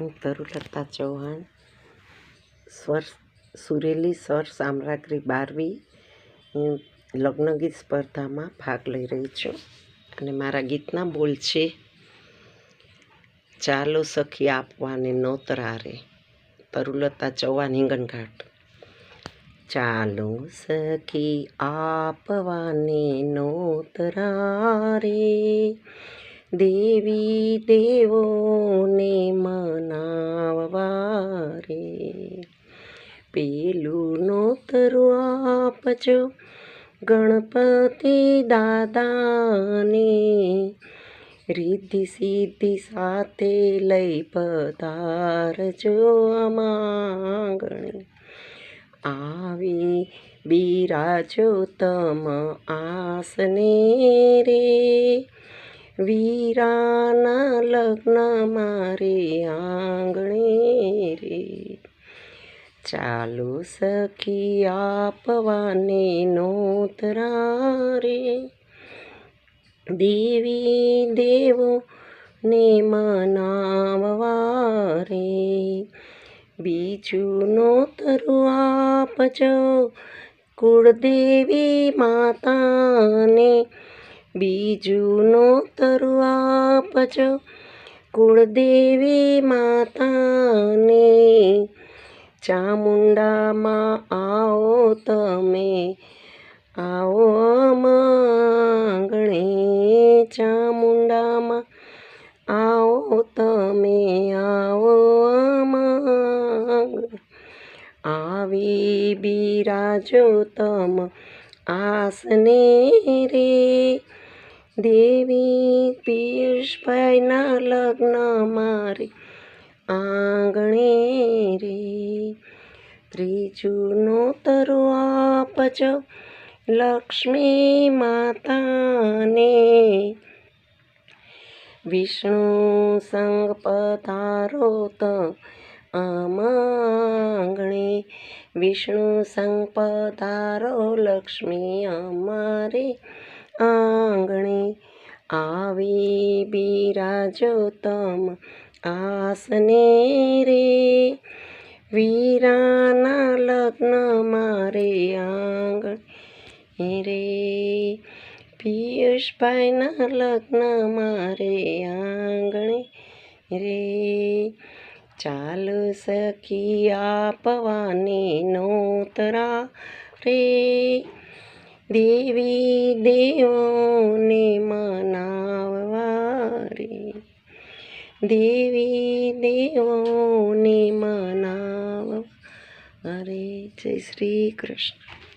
હું તરુલતા ચૌહાણ, સ્વર સુરેલી, સ્વર સામ્રાગ્રી બારવી, હું લગ્ન ગીત સ્પર્ધામાં ભાગ લઈ રહી છું. અને મારા ગીતના બોલ છે, ચાલો સખી આપવાને નોતરારે તરુલતા ચૌહાણ હિંગણઘાટ. ચાલો સખી આપવાને નોતરારે દેવી દેવોને મનાવવા રે પેલું નોતરું આપજો ગણપતિ દાદાને રિદ્ધિ સિદ્ધિ સાથે લઈ પધારજો અમાગણે આવી બિરાજો તમ આસને રે. વીરાના લગ્ન મારે આંગણે રે. ચાલો સખી આપવાને નોતરા રે. દેવી દેવો ને મનાવવા રે. બીજું નોતરું આપજો કુળદેવી માતાને બીજું નોતરું આપજો. કુળદેવી માતાને ચામુંડામાં આવો તમે. આવો આંગણે ચામુંડામાં આવો તમે. આવો માંગ આવી બિરાજો તમ આસને રે દેવી પિયુષભાઈના લગ્ન મારે આંગણે રે ત્રીજું તરો આપજો લક્ષ્મી માતાને વિષ્ણુ સંગ પધારો તો આમાંગણે વિષ્ણુ સંગ પધારો લક્ષ્મી અમારે આંગણે. આવી બિરાજો તમ આસને રે. વીરાના લગ્ન મારે આંગણ રે. પિયુષભાઈના લગ્ન મારે આંગણે રે. ચાલો સખી આપવાની નોતરા રે. દેવી દેવોને મનાવવા રે. દેવી દેવોને મનાવવા અરે જય શ્રી કૃષ્ણ.